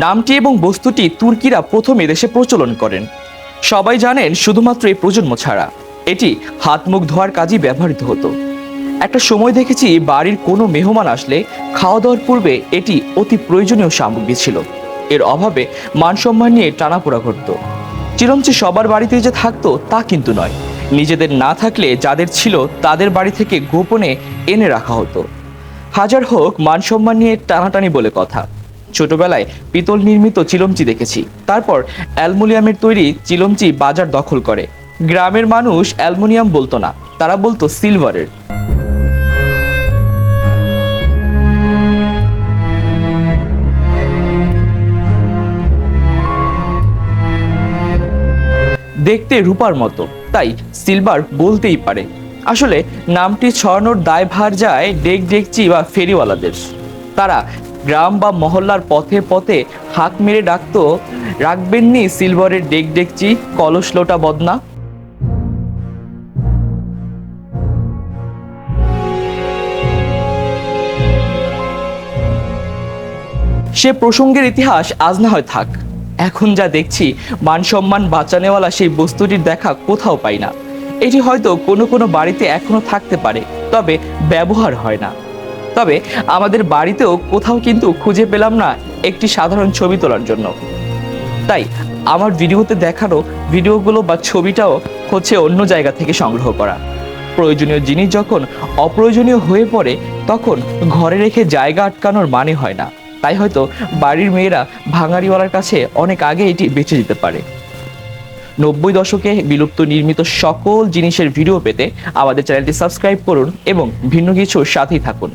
নামটি এবং বস্তুটি তুর্কিরা প্রথম এদেশে প্রচলন করেন। সবাই জানেন শুধুমাত্র এই প্রজন্ম ছাড়া। এটি হাত মুখ ধোয়ার কাজেই ব্যবহৃত হতো। একটা সময় দেখেছি বাড়ির কোনো মেহমান আসলে খাওয়া দাওয়ার পূর্বে এটি অতি প্রয়োজনীয় সামগ্রী ছিল। এর অভাবে মানসম্মান নিয়ে টানাপোড়া ঘটত। চিরঞ্চি সবার বাড়িতে যে থাকতো তা কিন্তু নয়। নিজেদের না থাকলে যাদের ছিল তাদের বাড়ি থেকে গোপনে এনে রাখা হতো। হাজার হোক মান সম্মান নিয়ে টানাটানি বলে কথা। ছোটবেলায় পিতল নির্মিত চিলমচি দেখেছি। তারপর অ্যালমোনিয়ামের তৈরি চিলমচি বাজার দখল করে। গ্রামের মানুষ অ্যালমোনিয়াম বলতো না, তারা বলতো সিলভারের। দেখতে রূপার মতো, তাই সিলভার বলতেই পারে। আসলে নামটি ছড়ানোর দায়ভার যায় ডেক ডেকচি বা ফেরিওয়ালাদের। তারা গ্রাম বা মহল্লার পথে পথে হাত মেরে ডাকতো রাখবেননি সিলভারের ডেক ডেকচি, কলস লোটা বদনা সে প্রসঙ্গের ইতিহাস আজ না হয় থাক। এখন যা দেখছি মান সম্মান বাঁচানেওয়ালা সেই বস্তুটির দেখা কোথাও পাই না। এটি হয়তো কোনো কোনো বাড়িতে এখনও থাকতে পারে, তবে ব্যবহার হয় না। তবে আমাদের বাড়িতেও কোথাও কিন্তু খুঁজে পেলাম না একটি সাধারণ ছবি তোলার জন্য। তাই আমার ভিডিওতে দেখানো ভিডিওগুলো বা ছবিটাও হচ্ছে অন্য জায়গা থেকে সংগ্রহ করা। প্রয়োজনীয় জিনিস যখন অপ্রয়োজনীয় হয়ে পড়ে, তখন ঘরে রেখে জায়গা আটকানোর মানে হয় না। তাই হয়তো বাড়ির মেয়েরা ভাঙাড়িওয়ালার কাছে অনেক আগে এটি বেঁচে যেতে পারে। নব্বই দশকে বিলুপ্ত নির্মিত সকল জিনিসের ভিডিও পেতে আমাদের চ্যানেলটি সাবস্ক্রাইব করুন এবং ভিন্ন কিছুর সাথেই থাকুন।